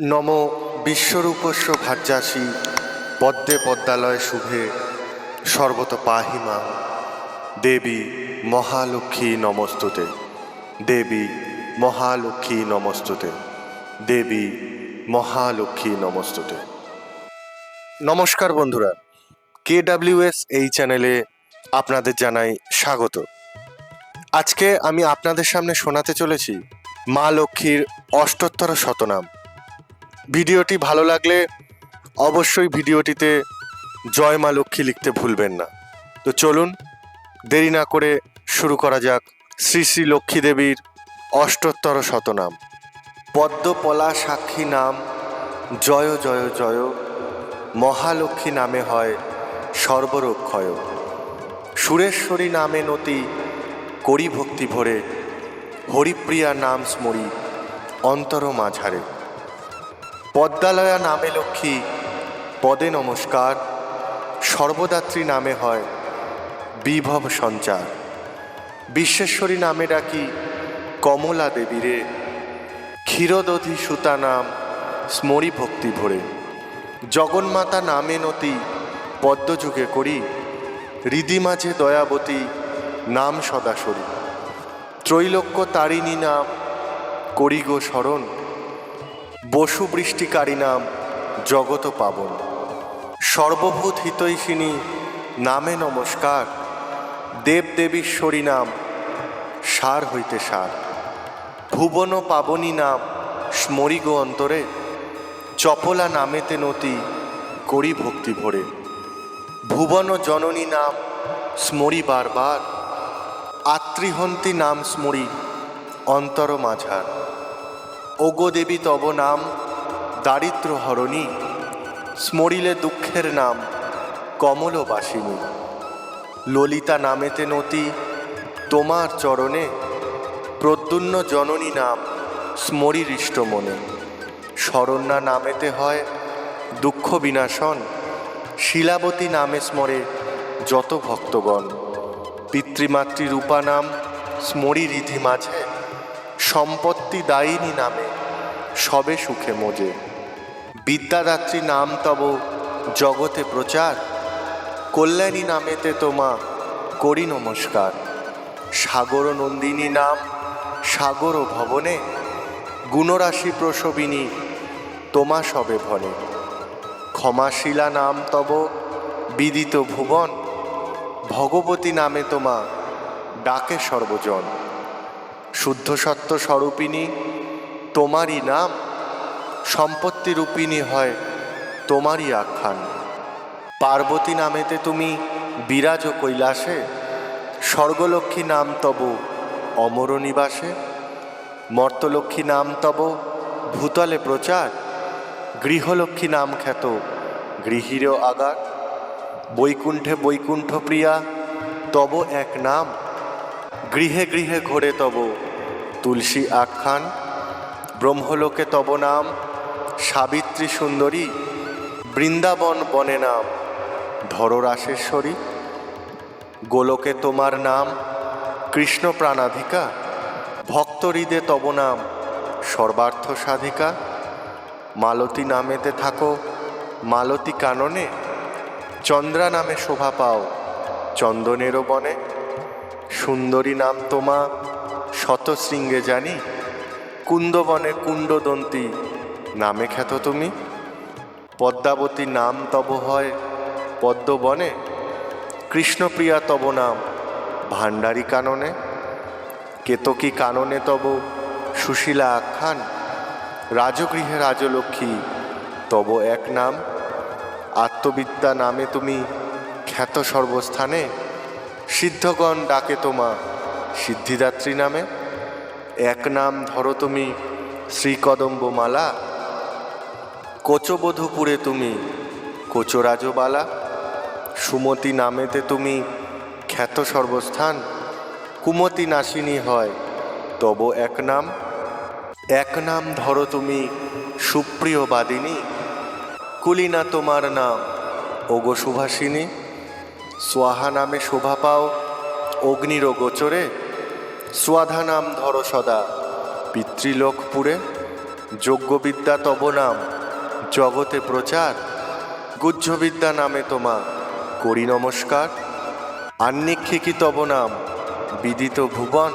নম বিশ্বরূপস্য ভার্যাসী পদ্মে পদ্মালয় শুভে সর্বত পাহিমা দেবী মহালক্ষ্মী নমস্তুতে। দেবী মহালক্ষ্মী নমস্তুতে। দেবী মহালক্ষ্মী নমস্তুতে। নমস্কার বন্ধুরা কে ডাব্লিউএস এই চ্যানেলে আপনাদের জানাই স্বাগত। আজকে আমি আপনাদের সামনে শোনাতে চলেছি মা লক্ষ্মীর অষ্টোত্তর শতনাম। ভিডিওটি ভালো লাগলে অবশ্যই ভিডিওটিতে জয় মা লক্ষ্মী লিখতে ভুলবেন না। তো চলুন, দেরি না করে শুরু করা যাক শ্রী শ্রী লক্ষ্মী দেবীর অষ্টোত্তর শতনাম। পদ্মপলা সাক্ষী নাম, জয় জয় জয়, মহালক্ষ্মী নামে হয় সর্বরক্ষয়। সুরেশ্বরী নামে নতি করি ভক্তি ভরে, হরিপ্রিয়া নাম স্মরি, অন্তর মাঝারে। পদ্মালয়া নামে লক্ষ্মী, পদে নমস্কার। সর্বদাত্রী নামে হয় বিভব সঞ্চার। বিশ্বেশ্বরী নামে ডাকি কমলা দেবীরে ক্ষীরদধি সুতা নাম স্মরি ভক্তি ভরে। জগন্মাতা নামে নতি পদ্মযুগে করি। হৃদি মাঝে দয়াবতী নাম সদাসরী। ত্রৈলোক্য তারিণী নাম করি গো স্মরণ বসু বৃষ্টিকারী নাম জগত পাবন। সর্বভূত হিতৈষিনী নামে নমস্কার। দেবদেবীশ্বরী নাম সার হইতে সার। ভুবন পাবনী নাম স্মরি গো অন্তরে। চপলা নামেতে নতি করি ভক্তি ভরে। ভুবন জননী নাম স্মরি বারবার। আত্রিহন্তি নাম স্মরি অন্তর মাঝার। ওগো দেবী তব নাম, দারিদ্র হরণী, স্মরিলে দুঃখের নাম, কমলবাসিনী। ললিতা নামেতে নতি, তোমার চরণে প্রদ্যুন্ন জননী নাম স্মরি হৃষ্ট মনে। শরণ্যা নামেতে হয়, দুঃখ বিনাশন, শিলাবতী নামে স্মরে যত ভক্তগণ। পিতৃমাতৃ রূপা নাম স্মরি রিধি মাঝে সম্পত্তি দায়িনী নামে, সবে সুখে মোজে। বিদ্যাদাত্রী নাম তব জগতে প্রচার, কল্যাণী নামেতে তোমা করি নমস্কার। সাগর নন্দিনী নাম সাগর ভবনে, গুণরাশি প্রসবিনী তোমা সবে ভনে। ক্ষমাশিলা নাম তব বিদিত ভুবন, ভগবতী নামে তোমা ডাকে সর্বজন। শুদ্ধ সত্য স্বরূপিণী, তোমারই নাম সম্পত্তি রূপিণী হয় তোমারই আখ্যান। পার্বতী নামেতে তুমি বিরাজ কৈলাসে, স্বর্গলক্ষ্মী নাম তব অমর নিবাসে মর্তলক্ষ্মী নাম তব ভূতলে প্রচার, গৃহলক্ষ্মী নাম খ্যাত গৃহীর আগার বৈকুণ্ঠে বৈকুণ্ঠ প্রিয়া তব এক নাম, গৃহে গৃহে ঘোরে তব তুলসী আখ্যান, ব্রহ্মলোকে তব নাম সাবিত্রী সুন্দরী, বৃন্দাবন বনে নাম, ধররাশেশ্বরী, গোলকে তোমার নাম, কৃষ্ণ প্রাণাধিকা ভক্ত হৃদে তব নাম সর্বার্থ সাধিকা, মালতী নামেতে থাকো, মালতী কাননে, চন্দ্রা নামে শোভা পাও, চন্দনেরও বনে, সুন্দরী নাম তোমা শতশৃঙ্গে জানি, কুন্দবনে কুণ্ডদন্তী নামে খ্যাত তুমি। পদ্মাবতী নাম তব হয় পদ্মবনে, কৃষ্ণপ্রিয়া তব নাম ভাণ্ডারী কাননে। কেতকী কাননে তব সুশীলা আখ্যান, রাজগৃহে রাজলক্ষ্মী তব এক নাম। আত্মবিদ্যা নামে তুমি খ্যাত সর্বস্থানে, সিদ্ধগণ ডাকে তোমা সিদ্ধিদাত্রী নামে। এক নাম ধরো তুমি শ্রীকদম্বমালা। কোচবধূপুরে তুমি কোচরাজবালা। সুমতি নামেতে তুমি খ্যাত সর্বস্থান কুমতি নাসিনী হয় তব এক নাম। এক নাম ধরো তুমি সুপ্রিয় বাদিনী কুলিনা তোমার নাম, ওগো সুভাষিনী। সোয়াহা নামে শোভা পাও অগ্নির গোচরে নাম ধরো সদা, পিতৃলোকপুরে যজ্ঞবিদ্যা তব নাম, জগতে প্রচার, গুহ্যবিদ্যা নামে তোমা, করি নমস্কার। আন্নিক্ষিকি তব নাম, বিদিত ভুবন,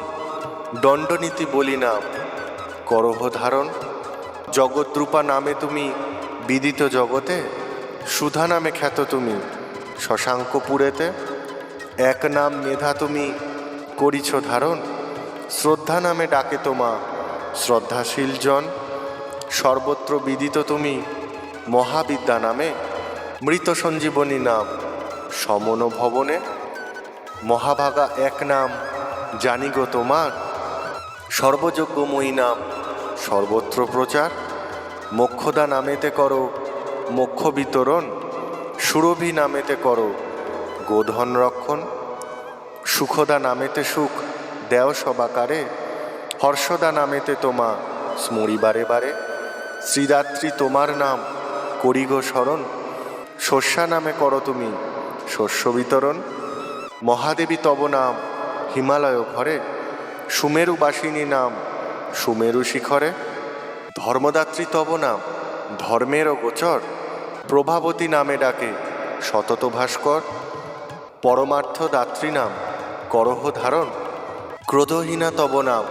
দণ্ডনীতি বলি নাম, করহ ধারণ। জগদ্রূপা নামে তুমি, বিদিত জগতে, সুধা নামে খ্যাত তুমি শশাঙ্কপুরেতে এক নাম মেধা তুমি করিছ ধারণ। শ্রদ্ধা নামে ডাকে তোমা শ্রদ্ধাশীল জন। সর্বত্র বিদিত তুমি মহাবিদ্যা নামে। মৃত সঞ্জীবনী নাম সমন ভবনে। মহাভাগা এক নাম জানি গো তোমার। সর্বযোগ্যময়ী নাম সর্বত্র প্রচার। মোক্ষদা নামেতে করো মোক্ষ বিতরণ। সুরভি নামেতে করো গোধন রক্ষণ, সুখদা নামেতে সুখ, দেও সবাকারে, হর্ষদা নামেতে তোমা, স্মরি বারে বারে, শ্রীদাত্রী তোমার নাম করি গো স্মরণ শস্যা নামে করো তুমি, শস্য বিতরণ, মহাদেবী তব নাম, হিমালয় ঘরে, সুমেরু বাসিনী নাম, সুমেরু শিখরে, ধর্মদাত্রী তব নাম, ধর্মেরও গোচর, প্রভাবতী নামে ডাকে সতত ভাস্কর পরমার্থ দাত্রী নাম, করহ ধারণ। ক্রোধহীনা তব নাম,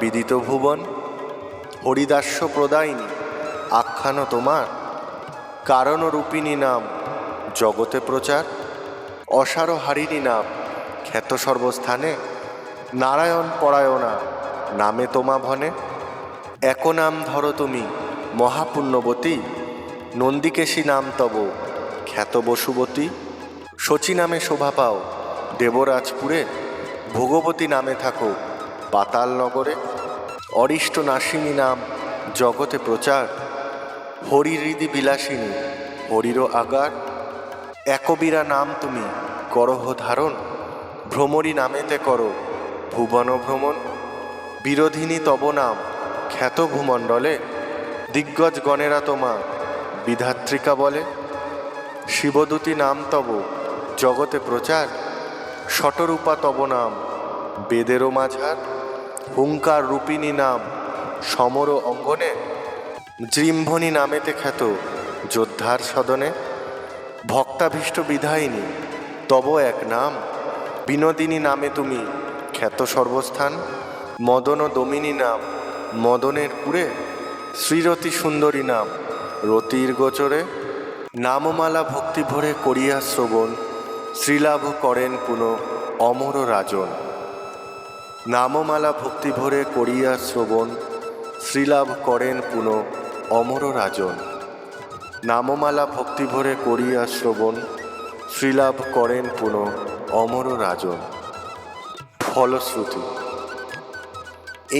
বিদিত ভুবন। হরিদাস্য প্রদায়িনী, আখ্যান তোমার। কারণ রূপিণী নাম, জগতে প্রচার। অসারহারিণী নাম, খ্যাত সর্বস্থানে। নারায়ণ পরায়ণা, নামে তোমা ভনে। এক নাম ধরো তুমি, মহাপুণ্যবতী। নন্দিকেশী নাম তব, খ্যাত বসুবতী। শচী নামে শোভা পাও। দেবরাজপুরে ভোগবতী নামে থাকো। পাতাল নগরে অরিষ্ট নাসিনী নাম জগতে প্রচার। হরিহৃদি বিলাসিনী, হরিরও আগার। একবীরা নাম তুমি, করহ ধারণ। ভ্রমরী নামেতে করো, ভুবন ভ্রমণ। বিরোধিনী তব নাম, খ্যাত ভূমণ্ডলে। দিগ্গজ গণেরা তোমা, বিধাত্রিকা বলে। শিবদূতী নাম তব জগতে প্রচার শটরূপা তব নাম, বেদেরও মাঝার, হুঙ্কার রূপিণী নাম সমর অঙ্গনে, জৃম্ভনী নামেতে খ্যাত যোদ্ধার সদনে, ভক্তাভীষ্ট বিধায়িনী, তব এক নাম, বিনোদিনী নামে তুমি খ্যাত সর্বস্থান, মদন দমিনী নাম, মদনের পুরে, শ্রীরতি সুন্দরী নাম, রতির গোচরে, নামমালা ভক্তি ভরে করিয়া শ্রবণ শ্রীলাভ করেন পুনঃ অমর রাজন নামমালা ভক্তি ভরে করিয়া শ্রবণ, শ্রীলাভ করেন পুনঃ অমর রাজন নামমালা ভক্তি ভরে করিয়া শ্রবণ, শ্রীলাভ করেন পুনঃ অমর রাজন ফলশ্রুতি,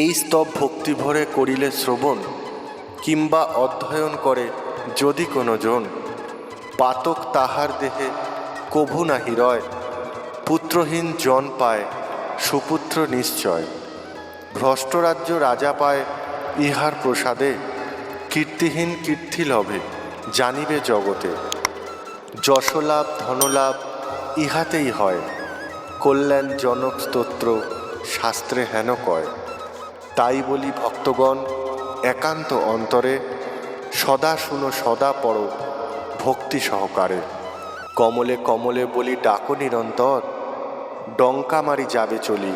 এই স্তব ভক্তি ভরে করিলে শ্রবণ কিংবা অধ্যয়ন করে যদি কোনো জন পাতক তাহার দেহে কভু নাহি রয়, পুত্রহীন জন পায়, সুপুত্র নিশ্চয়। ভ্রষ্টরাজ্য রাজা পায়, ইহার প্রসাদে, কীর্তিহীন কীর্তি লভে, জানিবে জগতে। যশলাভ, ধনলাভ ইহাতেই হয় কল্যাণ জনক স্তোত্র শাস্ত্রে হেন কয়। তাই বলি ভক্তগণ, একান্ত অন্তরে সদা শুনো সদা পড়ো, ভক্তি সহকারে। কমলে কমলে বলি, ডাকো নিরন্তর, ডঙ্কা মারি যাবে চলি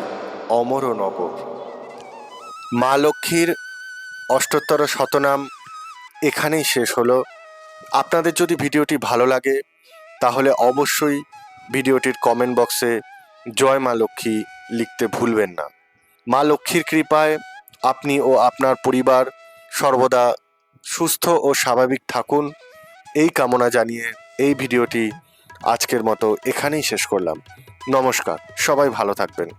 অমর নগর মা লক্ষ্মীর অষ্টোত্তর শতনাম এখানেই শেষ হলো। আপনাদের যদি ভিডিওটি ভালো লাগে, তাহলে অবশ্যই ভিডিওটির কমেন্ট বক্সে জয় মা লক্ষ্মী লিখতে ভুলবেন না। মা লক্ষ্মীর কৃপায় আপনি ও আপনার পরিবার সর্বদা সুস্থ ও স্বাভাবিক থাকুন। এই কামনা জানিয়ে এই ভিডিওটি আজকের মতো এখানেই শেষ করলাম। নমস্কার সবাই ভালো থাকবেন।